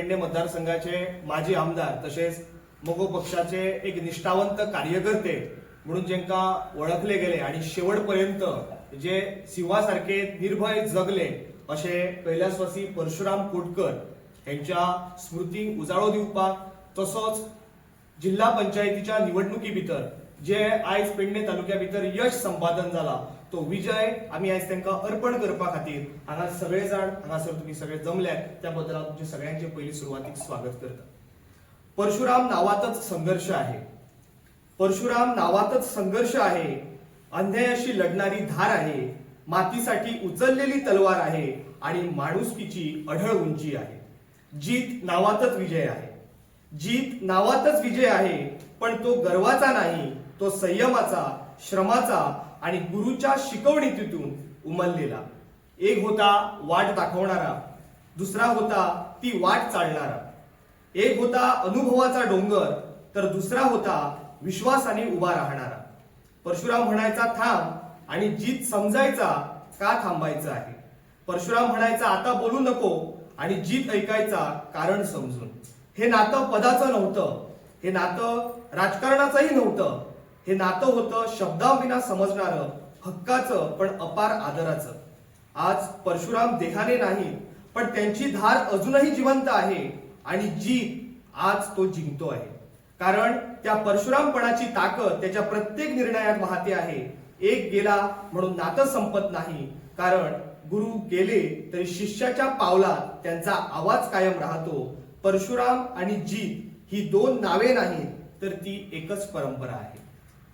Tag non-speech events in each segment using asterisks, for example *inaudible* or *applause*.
पेडणे मतदारसंघाचे माजी आमदार तसेच मगो पक्षाचे एक निष्ठावंत कार्यकर्ते म्हणून जेंका ओळखले गेले आणि शेवटपर्यंत जे सिंहासारखे निर्भय जगले असे कैलासवासी परशुराम कोटकर यांच्या स्मृतीक उजाळो दिवपाक तसोच जिल्हा पंचायतीच्या निवडणुकी भितर जे आयज पेडणे तालुक्या भितर यश संपादन जाला तो विजय आम्ही आयज त्यांना अर्पण करपा खातीर हांगा सगळे जाण हांगासर तुम्ही सगळे जमल्यात त्या बद्दल हांव तुमचे सगळ्यांचे पहिली सुरुवातीक स्वागत करता. परशुराम नावातच संघर्ष आहे. परशुराम नावातच संघर्ष आहे. अन्यायाशी लढणारी धार आहे. मातीसाठी उचललेली तलवार आहे आणि माणुसकीची अढळ उंची आहे. जीत नावातच विजय आहे. जीत नावातच विजय आहे पण तो गर्वाचा नाही तो संयमाचा श्रमाचा आणि गुरुच्या शिकवणीतून उमललेला. एक होता वाट दाखवणारा दुसरा होता ती वाट चालणारा. एक होता अनुभवाचा डोंगर तर दुसरा होता विश्वासाने उभा राहणारा. परशुराम म्हणायचा थांब आणि जीत समजायचा का थांबायचं आहे परशुराम म्हणायचा आता बोलू नको आणि जीत ऐकायचा कारण समजून हे नातं पदाचं नव्हतं. हे नातं राजकारणाचंही नव्हतं. हे नातं होतं शब्दाविना समजणारं हक्काचं पण अपार आदराचं. आज परशुराम देहाने नाही पण त्यांची धार अजूनही जिवंत आहे आणि जीत आज तो जिंकतो आहे. कारण त्या परशुरामपणाची ताकद त्याच्या प्रत्येक निर्णयात वाहते आहे. एक गेला म्हणून नातं संपत नाही कारण गुरु गेले तरी शिष्याच्या पावलात त्यांचा आवाज कायम राहतो. परशुराम आणि जीत ही दोन नावे नाहीत तर ती एकच परंपरा आहे.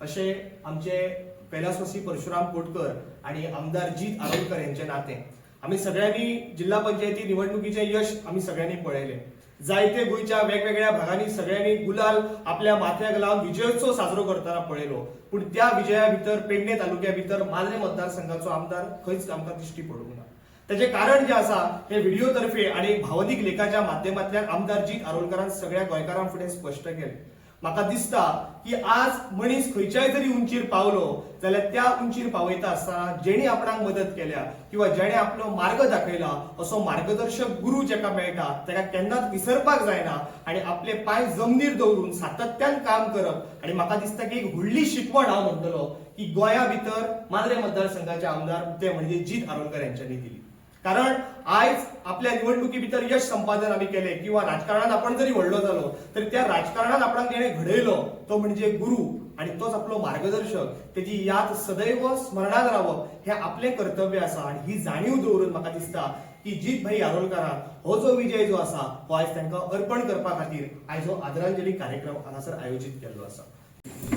असे आमचे कैलासवासी परशुराम कोटकर आणि आमदार जीत आरोलकर यांचे नाते. आम्ही सगळ्यांनी जिल्हा पंचायती निवडणुकीचे यश आम्ही सगळ्यांनी पळयले जायते गोंयच्या वेगवेगळ्या भागांनी सगळ्यांनी गुलाल आपल्या माथ्याक लावून विजयोत्सव साजरो करताना पळयलो पूण त्या विजया भितर पेडणे तालुक्या भितर मालरे मतदारसंघाचो आमदार खंयच आमकां दिश्टी पडूंक ना. त्याचे कारण जे आसा हे व्हिडिओ तर्फे आणि भावनीक लेखाच्या माध्यमांतल्यान आमदार जीत आरोलकरान सगळ्या गोंयकारां फुडें स्पश्ट केले. म्हाका दिसता की आज मनीस खंयच्याय जरी उंचीर पावलो जाल्यार त्या उंचीर पावयता आसतना जेणी आपणाक मदत केल्या किंवा जेणे आपलो मार्ग दाखयला असो मार्गदर्शक गुरू जेका मेळटा तेका केन्नाच विसरपाक जायना आणि आपले पांय जमनीर दवरून सातत्यान काम करप. आणि म्हाका दिसता की एक व्हडली शिकवण हांव म्हणटलो की गोंया भितर मांद्रे मतदारसंघाचे आमदार ते म्हणजे जीत आरोलकर यांच्यांनी दिली कारण आयज आपल्या निवडणुकी भितर यश संपादन आम्ही केले किंवा राजकारणात आपण जरी व्हडलो जालो तरी त्या राजकारणात आपणाक जेणे घडयलो तो म्हणजे गुरु आणि तोच आपलो मार्गदर्शक. तेजी याद सदैव स्मरणात रावप हे आपले कर्तव्य आसा आणि ही जाणीव दवरून म्हाका दिसता की जीत भाई आरोलकरान हो जो विजय जो आसा हो आयज तांकां अर्पण करपा खातीर आयज हो आदरांजली कार्यक्रम हांगासर आयोजीत केल्लो आसा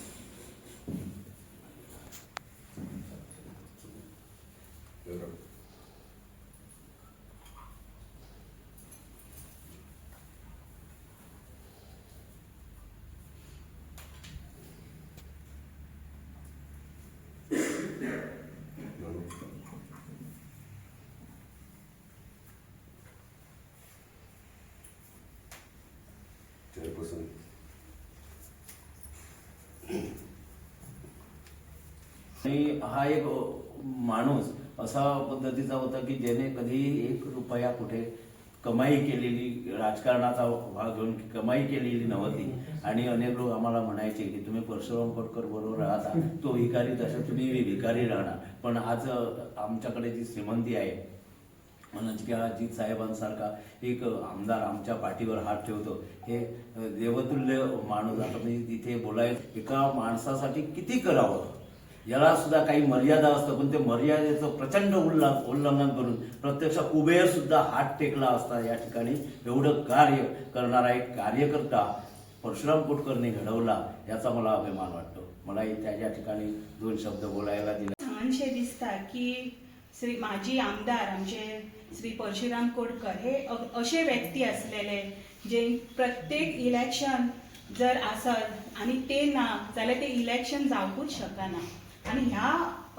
आणि हा एक माणूस असा पद्धतीचा होता की ज्याने कधी एक रुपया कुठे कमाई केलेली राजकारणाचा भाग घेऊन कमाई केलेली नव्हती. आणि अनेक लोक आम्हाला म्हणायचे की तुम्ही परशुराम पटकर बरोबर राहता तो भिकारी तसं तुम्ही भिकारी राहणार. पण आज आमच्याकडे जी श्रीमंती आहे म्हणून की अजित साहेबांसारखा एक आमदार आमच्या पाठीवर हात ठेवतो. हे देवतुल्य माणूस आता म्हणजे तिथे बोलाय एका माणसासाठी किती करावं याला सुद्धा काही मर्यादा असतं. पण ते मर्यादेचं प्रचंड उल्ला उल्लंघन करून प्रत्यक्ष उभे सुद्धा हात टेकला असता या ठिकाणी. एवढं कार्य करणारा एक कार्यकर्ता परशुराम कोटकरने घडवला याचा मला अभिमान वाटतो. मला त्याच्या ठिकाणी दोन शब्द बोलायला दिले. छानशे दिसता की श्री माजी आमदार आमचे श्री परशुराम कोडकर हे असे व्यक्ती असलेले जे प्रत्येक इलेक्शन जर असत आणि ते ना जाल्यार ते इलेक्शन जावपूच शकना. आणि ह्या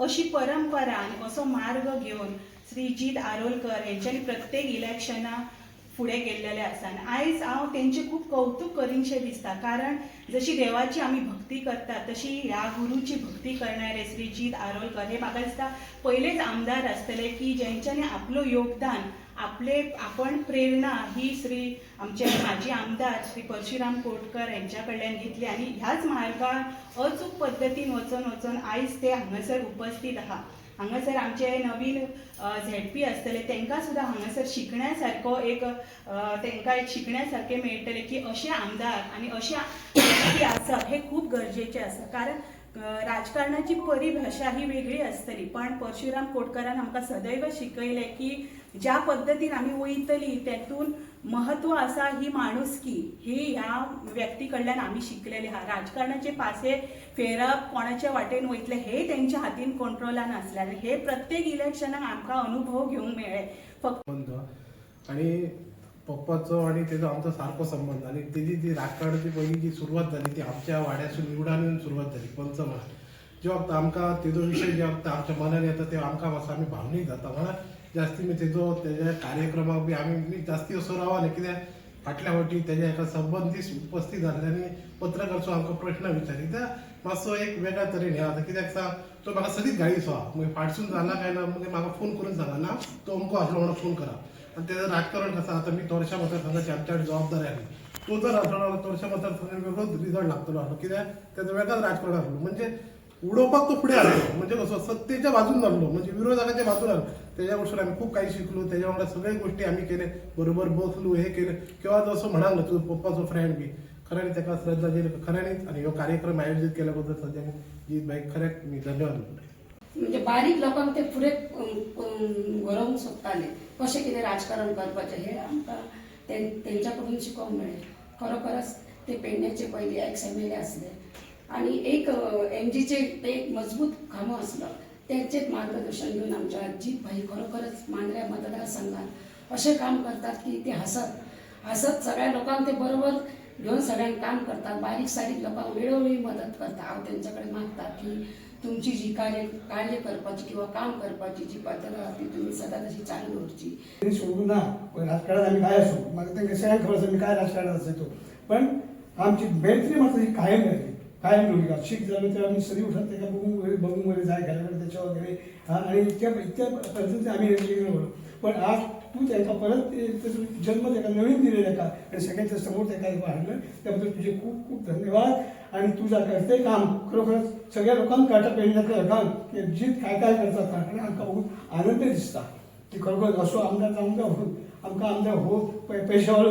अशी परंपरा आणि असो मार्ग घेवन श्रीजीत आरोलकर यांच्यानी प्रत्येक इलेक्शना फुडें गेल्लेले आसा आनी आयज हांव तेंचे खूब कौतुक करीनशें दिसता कारण जशी देवाची आमी भक्ती करतात तशी ह्या गुरूची भक्ती करणारे श्रीजीत आरोलकर हे म्हाका दिसता पयलेच आमदार आसतले की जेंच्यांनी आपलो योगदान आपले आपण प्रेरणा ही श्री आमचे माजी आमदार श्री परशुराम कोटकर यांच्याकडल्यान घेतली आणि ह्याच मार्गान अचूक पद्दतीन वचून वचून आयज ते हांगासर उपस्थित आहा हांगासर आमचे नवीन झेडपी आसतले तांकां सुद्दां हांगासर शिकण्या सारको एक अ, तांकां एक शिकण्या सारकें मेळटलें की अशे आमदार आनी अशे व्यक्ती आसप हे खूब गरजेचे आसा कारण राजकारणाची परिभाषा ही वेगळी आसतली पण परशुराम कोटकरान आमकां सदैव शिकयलें की ज्या पद्दतीन आमी वयतली तेतून महत्त्व आसा ही माणुसकी ही ह्या व्यक्ती कडल्यान आमी शिकलेले आहा राजकारणाचे पासे फेरप कोणाच्या वाटेन वयतले हे तेंच्या हातीन कंट्रोलान असल्याने हे प्रत्येक इलेक्शनाक आमकां अनुभव घेवंक मेळ्ळे फक्त आणि पप्पाचो आणि त्याचा आमचा सारखो संबंध. आणि त्याची जी राजकारणाची पहिली जी सुरुवात झाली ती आमच्या वाड्यासून निवडान येऊन सुरुवात झाली पंचमहाल. जेव्हा आमकां तेजो विशय जेव्हा आमच्या मनान येता ते आमकां मातसो आमी भावनीक जाता. म्हणा जास्ती म्हणजे मी तेजो तेज्या कार्यक्रमाक बी आमी मी म्हणजे जास्ती असो रावले कित्याक फाटल्या फावटी तेज्या एका संबंदीस उपस्थित जाल्ल्यानी पत्रकाराचो आमकां प्रश्न विचारी कित्याक मातसो एक वेगळ्या तरेन हे आता कित्याक सांग तो म्हाका सदींच गाडी सो आहा मागीर फाटसून जाला काय ना म्हणजे म्हाका फोन करून सांगा ना तो अमको आसलो म्हणून फोन करा. आणि त्याचं राजकारण कसं आता मी तोरशा मतदारसंघाची आमच्या जबाबदारी आली तो जर असलो तोरशा मतदारसंघात वेगळोच रिझल्ट लागतलो आसलो कित्याक त्याचं वेगळाच राजकारण आसलो म्हणजे उडोवपाक तो फुडें आसलो म्हणजे कसो सत्तेच्या बाजून जाल्लो म्हणजे विरोधकाच्या बाजून आसलो त्याच्या आम्ही आमी खूप काही शिकलो त्याच्यामुळे वांगडा गोष्टी आमी केले बरोबर बसलो हे केलं. किंवा जसं म्हणालो तुजो पप्पाचो फ्रेंड बी खऱ्यानी ताका श्रद्धांजली खऱ्यानीच आणि ह्यो कार्यक्रम आयोजीत केल्याबद्दल बद्दल सद्या जीत बाईक खऱ्याक मी धन्यवाद म्हणजे बारीक लोकांक ते फुडें अं, सोदताले कशें कितें राजकारण करपाचें हें आमकां तेंच्या कडून शिकोवंक मेळ्ळें खरोखरच ते पेडण्याचे पयलीं एक्स एम एल ए आसले आनी एक एम जीचे ते एक मजबूत खांबो आसलो तेंचेच मार्गदर्शन घेऊन आमच्या आजी भाई खरोखरच मांजऱ्या मतदारसंघात असे काम करतात की ते हसत हसत सगळ्या लोकांना ते बरोबर घेऊन सगळ्यांक काम करतात. बारीक सारीक लोकांना वेळोवेळी मदत करतात. हांव मागतात की तुमची जी कार्य कार्य करपाची किंवा काम करपाची जी पद्धत आहा ती तुम्ही सदा अशी चालू दवरची सोडू ना पण राजकारणात आम्ही काय असो? मला ते सगळ्यांना खबर आम्ही काय राजकारणात असतो पण आमची मैत्री मात्र ही कायम राहिली कायम ठेवली का शीख झालं तर आम्ही सरी उठत त्याच्या बघून वगैरे बघून वगैरे जाय घराकडे आणि इतक्या इतक्या पद्धतीने आम्ही हे पण आज तू त्यांना परत जन्म त्याला नवीन दिलेला का? आणि सगळ्यांच्या समोर त्याला आणलं त्याबद्दल तुझे खूप खूप धन्यवाद. आणि तुझा करते काम. खरोखरच सगळ्या लोकांना काटा पेडण्यातलं काम की जीत काय काय करतात आणि आमकां आनंद दिसता की खरोखर असो आमदार आमदार म्हणून आमकां आमदार हो पै-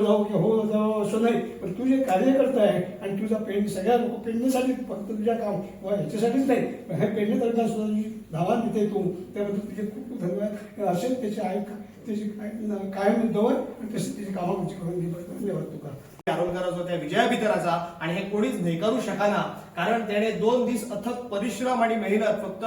जाऊ की हो जावं असं नाही. पण तू जे कार्य करताय आणि तुझा पेंड सगळ्या लोक पेडण्यासाठी फक्त तुझ्या काम ह्याच्यासाठीच नाही पण हे पेडण्याकरता सुद्धा तुझी धावा देते तू. त्याबद्दल तुझे खूप खूप धन्यवाद. असेल त्याची आहे त्याची काय- कायम दवर आणि तशी त्याची कामाची करून धन्यवाद तुका. त्या विजया भितराचा आणि हे कोणीच न्हयकारू शकना कारण त्याने दोन दिवस अथक परिश्रम आणि मेहनत फक्त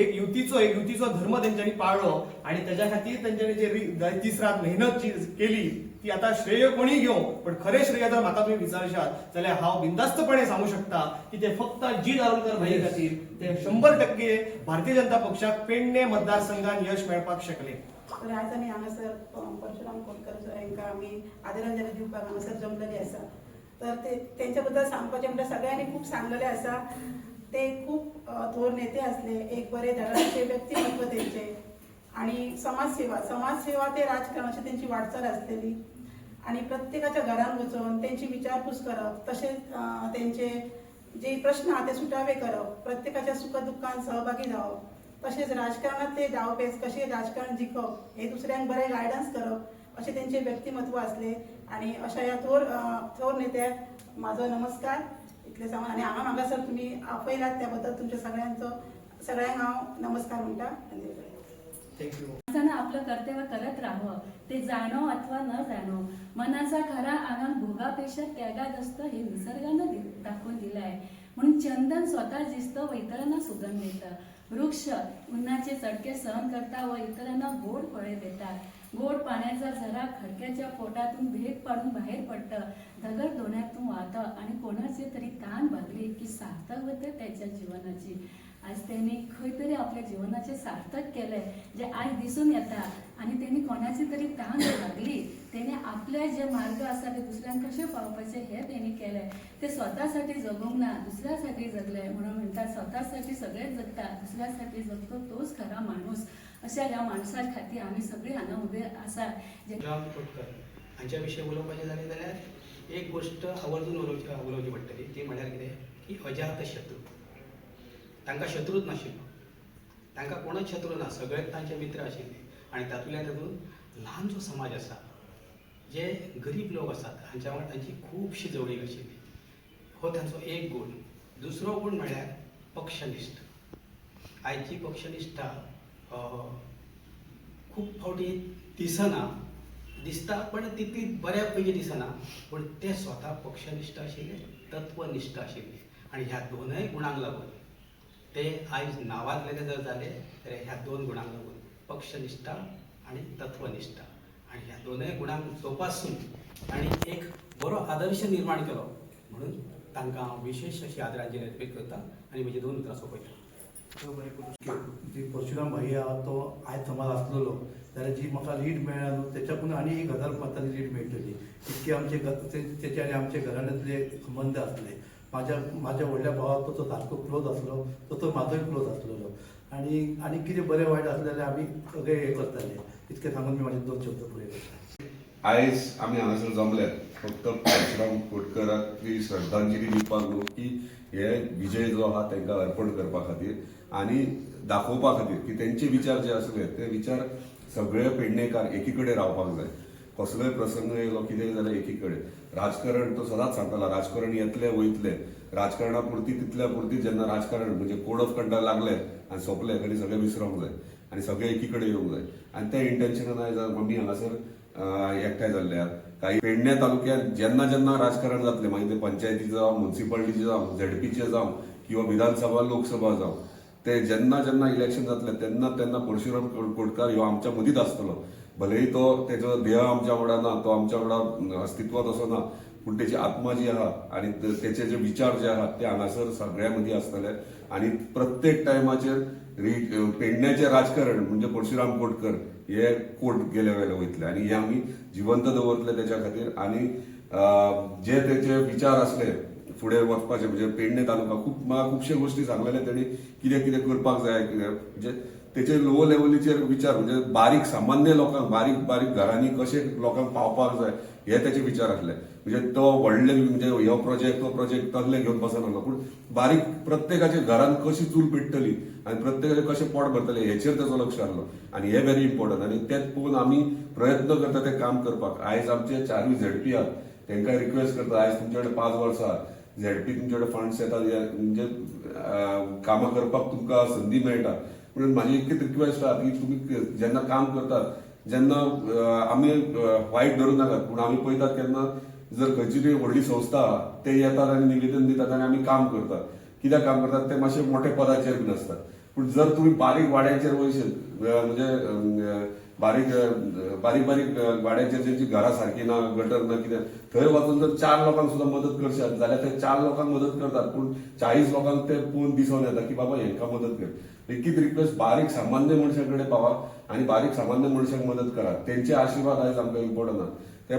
एक युतीचो एक युतीचो धर्म तेंच्यांनी पाळलो आणि त्याच्या खातीर तेंच्यांनी जे दीस रात मेहनत जी केली ती आता श्रेय कोणी घेऊ पण खरे श्रेय जर म्हाका तुम्ही विचारशात. जाल्यार हांव बिंदास्तपणे सांगू शकता की ते फक्त जीत आरोलकर भाई खातीर ते शंभर टक्के भारतीय जनता पक्षाक पेडणे मतदारसंघात यश मेळपाक शकले. तर आज आमी हांगासर परशुराम कोटकर हांकां आमी आदरांजली दिवपाक हांगासर जमलेली आसा. तर ते तेंच्या बद्दल सांगपाचें म्हणल्यार सगळ्यांनी खूब सांगलेलें आसा. ते खूब थोर नेते आसले एक बरे धडाचे *coughs* व्यक्तिमत्व त्यांचे आणि समाजसेवा समाजसेवा ते राजकारण त्यांची तेंची वाटचाल आसलेली आणि प्रत्येकाच्या घरात वचून तेंची विचारपूस करप तशेंच त्यांचे तेंचे जे प्रश्न आहा ते सुटावे करप प्रत्येकाच्या सुखदुःखात सहभागी जावप तशेंच राजकारणात ते डावपेच कशें राजकारण जिखप हे दुसऱ्यांक बरें गायडन्स करप अशें तेंचे व्यक्तिमत्व असले. आणि अशा ह्या थोर थोर नेत्याक म्हाजो नमस्कार. इतले सांगून आनी हांगा म्हाका तुमी आपयलात त्या बद्दल तुमच्या सगळ्यांचो सगळ्यांक हांव नमस्कार म्हणटा असताना आपलं कर्तव्य करत राहावं ते जाणो अथवा न जाणो. मनाचा खरा आनंद भोगापेक्षा त्यागात असतं हे निसर्गानं दि- दाखवून दिलं आहे म्हणून चंदन स्वतः दिसतं व इतरांना सुगंध देतं. वृक्ष उन्हाचे चटके सहन करता व इतरांना गोड फळे देतात. गोड पाण्याचा झरा खडक्याच्या पोटातून भेद पाडून बाहेर पडतं. धगर दोन्यातून वाहतं आणि कोणाचे तरी ताण भागले की सार्थक होते त्याच्या जीवनाची. आज त्यांनी खंय तरी आपल्या जीवनाचे सार्थक केलंय. जे आज दिसून येता आणि त्यांनी कोणाची तरी ताण लागली त्याने आपले जे मार्ग असा ते दुसऱ्यांक कसे पावपाचे हे त्यांनी केलंय. ते स्वतःसाठी जगूंक ना दुसऱ्यासाठी जगले म्हणून म्हणतात स्वतःसाठी सगळेच जगतात दुसऱ्यासाठी जगतो तोच खरा माणूस. अशा ह्या माणसा खातीर आम्ही सगळी हांगा उभे आसा जे हांच्या विशीं उलोवपाचें जालें जाल्यार एक गोश्ट आवर्जून उलोवची उलोवची पडटली ती म्हळ्यार कितें की अजात शत्रू तांकां शत्रूच नाशिल्लो तांकां कोणूच शत्रू ना सगळेच तांचे मित्र आशिल्ले आनी तातूंतल्यान तातूंत ल्हानसो समाज आसा जे गरीब लोक आसात हांच्या वांगडा तांची खुबशी जवळीक आशिल्ली हो तांचो एक गूण. दुसरो गूण म्हळ्यार म्हणजे पक्षनिश्ठ आयची पक्षनिश्ठा खूब फावटी दिसना दिसता पण तितली बऱ्या पैकी दिसना पूण ते स्वता पक्षनिश्ठ आशिल्ले तत्वनिश्ठ आशिल्ले आनी ह्या दोनय गुणांक लागून ते आयज नावाजलेले जर झाले जाल्यार ह्या दोन गुणांक लागून आणि आनी तत्वनिश्ठा आनी ह्या दोनय गुणांक जोपासून आनी एक बरो आदर्श निर्माण केलो म्हणून तांकां हांव विशेष अशी आदरांजली अर्पीत करता आनी म्हजी दोन उतरां सोपयता जी परशुराम भाई आहा तो आयज समज आसलेलो जाल्यार जी म्हाका लीड मेळ्ळ्या न्हू तेच्याकून आनी एक हजार मतांनी लीड मेळटली इतके आमचे घ- तेचे आनी आमचे घराण्यांतले संबंद आसले म्हाज्या माझ्या व्हडल्या भावाक तो सारको क्लोज आसलो तो तो म्हाजोय क्लोज आसलेलो आनी आनी कितें बरें वायट आसलें जाल्यार आमी सगळे हे करताले इतकें सांगून मी म्हाजे दोन शब्द फुडें करता आयज आमी हांगासर जमल्यात फक्त परशुराम कोटकराक ती श्रद्धांजली दिवपाक न्हू की हे विजय जो आहा तांकां अर्पण करपा खातीर आनी दाखोवपा खातीर की तेंचे विचार जे आसले ते विचार सगळे पेडणेकार एकी कडेन रावपाक जाय. कसलोय प्रसंग येयलो कितेंय जाल्यार एकी कडेन राजकारण तो सदांच सांगतालो राजकारण येतले वयतले राजकारणा पुरती तितल्या पुरती जेन्ना राजकारण म्हणजे कोड ऑफ कंडक्ट लागले आनी सोंपले कडेन सगळे विसरोंक जाय आनी सगळे एकी कडेन येवंक जाय आनी ते इंटेन्शनान आयज आमी हांगासर एकठांय जाल्ल्यात काही पेडण्या तालुक्यांत जेन्ना जेन्ना राजकारण जातलें मागीर ते पंचायतीचे जावं म्युन्सिपाल्टीचे जावं झेडपीचे जावं किंवा विधानसभा लोकसभा जावं ते जेन्ना जेन्ना इलेक्शन जातलें तेन्ना तेन्ना परशुराम कोडकार ह्यो आमच्या मदींच आसतलो भलेही तो तेजो देह आमच्या वांगडा ना तो आमच्या वांगडा अस्तित्वात असो ना पूण त्याची आत्मा जी आहा आनी त्याचे तेचे जे विचार जे आहात ते हांगासर सगळ्या मदीं आसतले आनी प्रत्येक टायमाचेर पेडण्याचें राजकारण म्हणजे परशुराम कोटकर हे कोट गेले वेले वयतले आनी हे आमी जिवंत दवरतले तेच्या खातीर. आनी जे त्याचे विचार आसले फुडें वचपाचे म्हणजे पेडणे तालुका खूब म्हाका खुबशे गोश्टी सांगलेले तेणी कितें कितें करपाक जाय कितें म्हणजे त्याचे लो लेवलीचेर विचार म्हणजे बारीक सामान्य लोकांक बारीक बारीक घरांनी कशें लोकांक पावपाक जाय हे तेचे विचार आसले. म्हणजे तो व्हडले म्हणजे हो प्रोजेक्ट तो प्रोजेक्ट तसले घेवन बसनासलो पूण बारीक प्रत्येकाच्या घरान कशी चूल पेट्टली आनी प्रत्येकाचे कशें पोट भरतले हेचेर ताचो लक्ष आसलो. आनी हे व्हेरी इम्पॉर्टंट आनी तेच पळोवन आमी प्रयत्न करता ते काम करपाक. आयज आमचे चारूय झेडपी आहात. तांकां रिक्वेस्ट करता आयज तुमचे कडेन पांच वर्सां झेडपी तुमचे कडेन फंड्स येतात म्हणजे कामां करपाक तुमकां संदी मेळटा. म्हणून म्हाजी एकच रिक्वेस्ट आहा की तुमी जेन्ना काम करतात जेन्ना आम्ही आमी वायट धरूं नाकात पूण आमी पळयतात तेन्ना जर खंयची तरी व्हडली संस्था आहा ते येतात आनी निवेदन दितात आनी आमी काम करतात. कित्याक काम करतात ते मातशे मोठे पदाचेर बीन आसतात पूण जर तुमी बारीक वाड्याचेर वयशीत म्हणजे बारीक बारीक बारीक अं, वाड्याचेर घरासारखी घरां ना गटर ना कितें थंय वचून जर चार लोकांक सुद्दां मदत करशात जाल्यार ते चार लोकांक मदत करतात. पूण चाळीस लोकांक ते पळोवन दिसून येता की बाबा हेंकां मदत कर. एकीत रिक्वेस्ट बारीक सामान्य मनशा कडेन पावा आनी बारीक सामान्य मनशाक मदत करात तेंचे आशिर्वाद आयज आमकां इम्पॉर्टंट आहा ते